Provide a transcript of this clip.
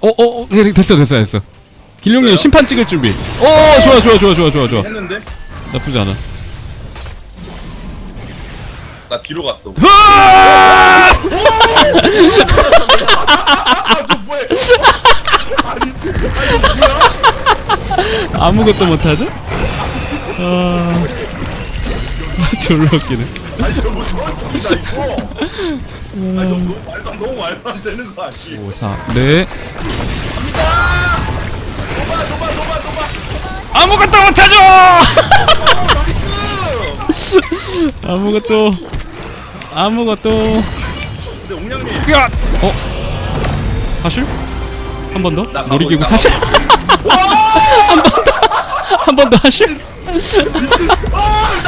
어어 어, 그래, 됐어 됐어 됐어 길룡님? 심판 찍을 준비 어 좋아 좋아 좋아 좋아 좋아 좋아 했는데 나쁘지 않아 나 뒤로 갔어. 뭐야? 아무것도 못하죠? 아... 아 졸라 웃기네 아니 저거 저거다 이거. 아니 저 너무 말도 안- 너무 말도 안 되는 거 아니에요? 5 4네 도마 도마 도마 도마. 아무것도 못하죠! 아무것도 아무것도 근데 옹양님 야! 어? 타실? 한 번 더? 나 가고 놀이기구 있다. 타실? 한 번더 하실? 아 나도